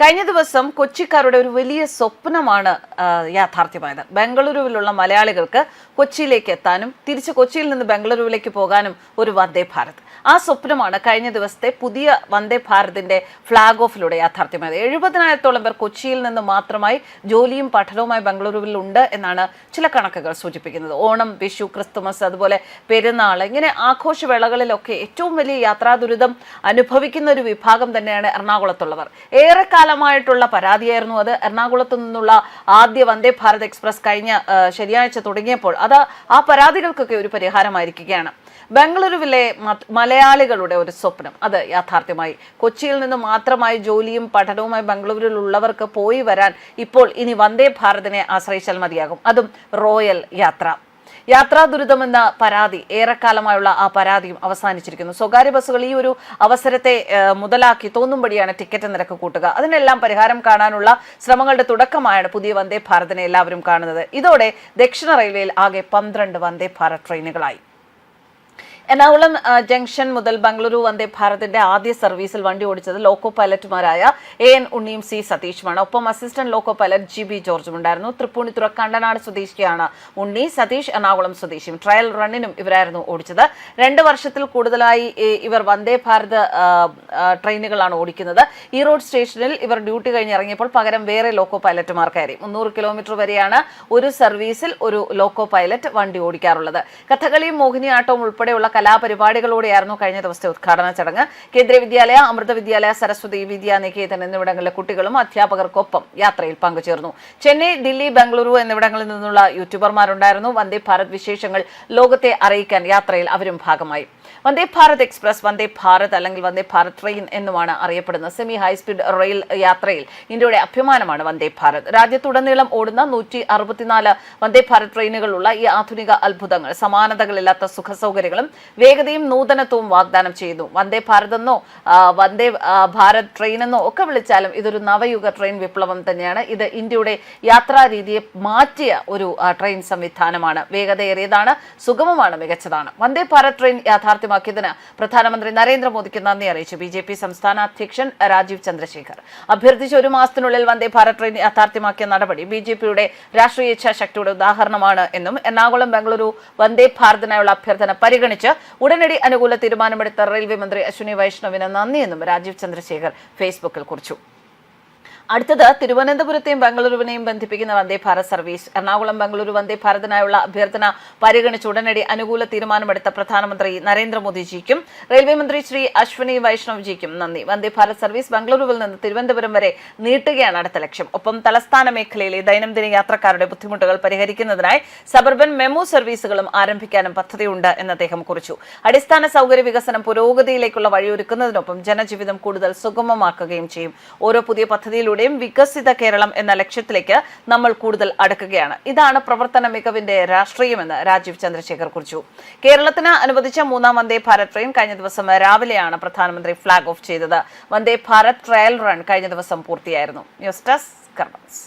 കഴിഞ്ഞ ദിവസം കൊച്ചിക്കാരുടെ ഒരു വലിയ സ്വപ്നമാണ് യാഥാർത്ഥ്യമായത്. ബംഗളൂരുവിലുള്ള മലയാളികൾക്ക് കൊച്ചിയിലേക്ക് എത്താനും തിരിച്ച് കൊച്ചിയിൽ നിന്ന് ബംഗളൂരുവിലേക്ക് പോകാനും ഒരു വന്ദേ ഭാരത്. ആ സ്വപ്നമാണ് കഴിഞ്ഞ ദിവസത്തെ പുതിയ വന്ദേ ഭാരതിന്റെ ഫ്ളാഗ് ഓഫിലൂടെ യാഥാർത്ഥ്യമായത്. എഴുപതിനായിരത്തോളം പേർ കൊച്ചിയിൽ നിന്ന് മാത്രമായി ജോലിയും പഠനവുമായി ബംഗളൂരുവിൽ ഉണ്ട് എന്നാണ് ചില കണക്കുകൾ സൂചിപ്പിക്കുന്നത്. ഓണം വിഷു ക്രിസ്തുമസ് അതുപോലെ പെരുന്നാൾ ഇങ്ങനെ ആഘോഷവേളകളിലൊക്കെ ഏറ്റവും വലിയ യാത്രാ ദുരിതം അനുഭവിക്കുന്ന ഒരു വിഭാഗം തന്നെയാണ് എറണാകുളത്തുള്ളവർ. ഏറെക്കാലമായിട്ടുള്ള പരാതിയായിരുന്നു അത്. എറണാകുളത്തു നിന്നുള്ള ആദ്യ വന്ദേ ഭാരത് എക്സ്പ്രസ് കഴിഞ്ഞ ശനിയാഴ്ച തുടങ്ങിയപ്പോൾ അത് ആ പരാതികൾക്കൊക്കെ ഒരു പരിഹാരമായിരിക്കുകയാണ്. ബംഗളൂരുവിലെ മലയാളികളുടെ ഒരു സ്വപ്നം. അത് യാഥാർത്ഥ്യമായി. കൊച്ചിയിൽ നിന്ന് മാത്രമായി ജോലിയും പഠനവുമായി ബംഗളൂരുവിലുള്ളവർക്ക് പോയി വരാൻ ഇപ്പോൾ ഇനി വന്ദേ ഭാരതിനെ ആശ്രയിച്ചാൽ മതിയാകും. അതും റോയൽ യാത്ര. യാത്രാ ദുരിതമെന്ന പരാതി ഏറെക്കാലമായുള്ള ആ പരാതിയും അവസാനിച്ചിരിക്കുന്നു. സ്വകാര്യ ബസ്സുകൾ ഈ ഒരു അവസരത്തെ മുതലാക്കി തോന്നുംപടിയാണ് ടിക്കറ്റ് നിരക്ക് കൂട്ടുക. അതിനെല്ലാം പരിഹാരം കാണാനുള്ള ശ്രമങ്ങളുടെ തുടക്കമായാണ് പുതിയ വന്ദേ ഭാരതിനെ എല്ലാവരും കാണുന്നത്. ഇതോടെ ദക്ഷിണ റെയിൽവേയിൽ ആകെ പന്ത്രണ്ട് വന്ദേ ഭാരത് ട്രെയിനുകളായി. എറണാകുളം ജംഗ്ഷൻ മുതൽ ബംഗളൂരു വന്ദേ ഭാരതിന്റെ ആദ്യ സർവീസിൽ വണ്ടി ഓടിച്ചത് ലോക്കോ പൈലറ്റുമാരായ എ എൻ ഉണ്ണിയും സി സതീഷുമാണ്. ഒപ്പം assistant loco pilot G B ജോർജും ഉണ്ടായിരുന്നു. തൃപ്പൂണിത്തുറ കണ്ടനാട് സ്വദേശിയാണ് ഉണ്ണി സതീഷ് എറണാകുളം സ്വദേശിയും. ട്രയൽ റണ്ണിനും ഇവരായിരുന്നു ഓടിച്ചത്. രണ്ട് വർഷത്തിൽ കൂടുതലായി ഇവർ വന്ദേ ഭാരത് ട്രെയിനുകളാണ് ഓടിക്കുന്നത്. ഈ റോഡ് സ്റ്റേഷനിൽ ഇവർ ഡ്യൂട്ടി കഴിഞ്ഞ് ഇറങ്ങിയപ്പോൾ പകരം വേറെ ലോക്കോ പൈലറ്റുമാർ കയറി. മുന്നൂറ് കിലോമീറ്റർ വരെയാണ് ഒരു സർവീസിൽ ഒരു ലോക്കോ പൈലറ്റ് വണ്ടി ഓടിക്കാറുള്ളത്. കഥകളിയും മോഹിനിയാട്ടവും ഉൾപ്പെടെയുള്ള കലാപരിപാടികളോടെയായിരുന്നു കഴിഞ്ഞ ദിവസത്തെ ഉദ്ഘാടന ചടങ്ങ്. കേന്ദ്രീയ വിദ്യാലയ അമൃത വിദ്യാലയ സരസ്വതി വിദ്യാനികേതൻ എന്നിവിടങ്ങളിലെ കുട്ടികളും അധ്യാപകർക്കൊപ്പം യാത്രയിൽ പങ്കുചേർന്നു. ചെന്നൈ ദില്ലി ബംഗളൂരു എന്നിവിടങ്ങളിൽ നിന്നുള്ള യൂട്യൂബർമാരുണ്ടായിരുന്നു. വന്ദേ ഭാരത് വിശേഷങ്ങൾ ലോകത്തെ അറിയിക്കാൻ യാത്രയിൽ അവരും ഭാഗമായി. വന്ദേ ഭാരത് എക്സ്പ്രസ് വന്ദേ ഭാരത് അല്ലെങ്കിൽ വന്ദേ ഭാരത് ട്രെയിൻ എന്നുമാണ് അറിയപ്പെടുന്നത് സെമി ഹൈസ്പീഡ് റെയിൽ യാത്രയിൽ ഇന്ത്യയുടെ അഭിമാനമാണ് വന്ദേ ഭാരത്. രാജ്യത്തുടനീളം ഓടുന്ന നൂറ്റി അറുപത്തിനാല് വന്ദേ ഭാരത് ട്രെയിനുകളുള്ള ഈ ആധുനിക അത്ഭുതങ്ങൾ സമാനതകളില്ലാത്ത സുഖസൗകര്യങ്ങളും വേഗതയും നൂതനത്വവും വാഗ്ദാനം ചെയ്യുന്നു വന്ദേ ഭാരത് എന്നോ വന്ദേ ഭാരത് ട്രെയിൻ എന്നോ ഒക്കെ വിളിച്ചാലും ഇതൊരു നവയുഗ ട്രെയിൻ വിപ്ലവം തന്നെയാണ്. ഇത് ഇന്ത്യയുടെ യാത്രാ രീതിയെ മാറ്റിയ ഒരു ട്രെയിൻ സംവിധാനമാണ്. വേഗതയേറിയതാണ് സുഗമമാണ് മികച്ചതാണ്. വന്ദേ ഭാരത് ട്രെയിൻ യാഥാർത്ഥ്യമാക്കിയതിന് പ്രധാനമന്ത്രി നരേന്ദ്രമോദിക്ക് നന്ദി അറിയിച്ചു. ബി ജെ പി സംസ്ഥാന അധ്യക്ഷൻ രാജീവ് ചന്ദ്രശേഖർ. അഭ്യർത്ഥിച്ച ഒരു മാസത്തിനുള്ളിൽ വന്ദേ ഭാരത് ട്രെയിൻ യാഥാർത്ഥ്യമാക്കിയ നടപടി ബി ജെ പിയുടെ രാഷ്ട്രീയ ഇച്ഛാശക്തിയുടെ ഉദാഹരണമാണ് എന്നും എറണാകുളം ബംഗളൂരു വന്ദേ ഭാരതിനായുള്ള അഭ്യർത്ഥന പരിഗണിച്ച് ഉടനടി അനുകൂല തീരുമാനമെടുത്ത റെയിൽവേ മന്ത്രി അശ്വിനി വൈഷ്ണവിന് നന്ദിയെന്നും രാജീവ് ചന്ദ്രശേഖർ ഫേസ്ബുക്കിൽ കുറിച്ചു. അടുത്തത് തിരുവനന്തപുരത്തെയും ബംഗളൂരുവിനെയും ബന്ധിപ്പിക്കുന്ന വന്ദേ ഭാരത് സർവീസ്. എറണാകുളം ബംഗളൂരു വന്ദേ ഭാരതിനായുള്ള അഭ്യർത്ഥന പരിഗണിച്ച് ഉടനടി അനുകൂല തീരുമാനമെടുത്ത പ്രധാനമന്ത്രി നരേന്ദ്രമോദിജിക്കും റെയിൽവേ മന്ത്രി ശ്രീ അശ്വിനി വൈഷ്ണവ്ജിക്കും നന്ദി. വന്ദേ ഭാരത് സർവീസ് ബംഗളൂരുവിൽ നിന്ന് തിരുവനന്തപുരം വരെ നീട്ടുകയാണ് അടുത്ത ലക്ഷ്യം. ഒപ്പം തലസ്ഥാന മേഖലയിലെ ദൈനംദിന യാത്രക്കാരുടെ ബുദ്ധിമുട്ടുകൾ പരിഹരിക്കുന്നതിനായി സബർബൻ മെമു സർവീസുകളും ആരംഭിക്കാനും പദ്ധതിയുണ്ട് എന്ന് അദ്ദേഹം കുറിച്ചു. അടിസ്ഥാന സൗകര്യ വികസനം പുരോഗതിയിലേക്കുള്ള വഴിയൊരുക്കുന്നതിനൊപ്പം ജനജീവിതം കൂടുതൽ സുഗമമാക്കുകയും ചെയ്യും. ഓരോ പുതിയ പദ്ധതിയിലൂടെയും വികസിത കേരളം എന്ന ലക്ഷ്യത്തിലേക്ക് നമ്മൾ കൂടുതൽ അടുക്കുകയാണ്. ഇതാണ് പ്രവർത്തന മികവിന്റെ രാഷ്ട്രീയമെന്ന് രാജീവ് ചന്ദ്രശേഖർ കുറിച്ചു. കേരളത്തിന് അനുവദിച്ച മൂന്നാം വന്ദേ ഭാരത് ട്രെയിൻ കഴിഞ്ഞ ദിവസം രാവിലെയാണ് പ്രധാനമന്ത്രി ഫ്ളാഗ് ഓഫ് ചെയ്തത്. വന്ദേ ഭാരത് ട്രയൽ റൺ കഴിഞ്ഞ ദിവസം പൂർത്തിയായിരുന്നു. News desk കർമ്മസ്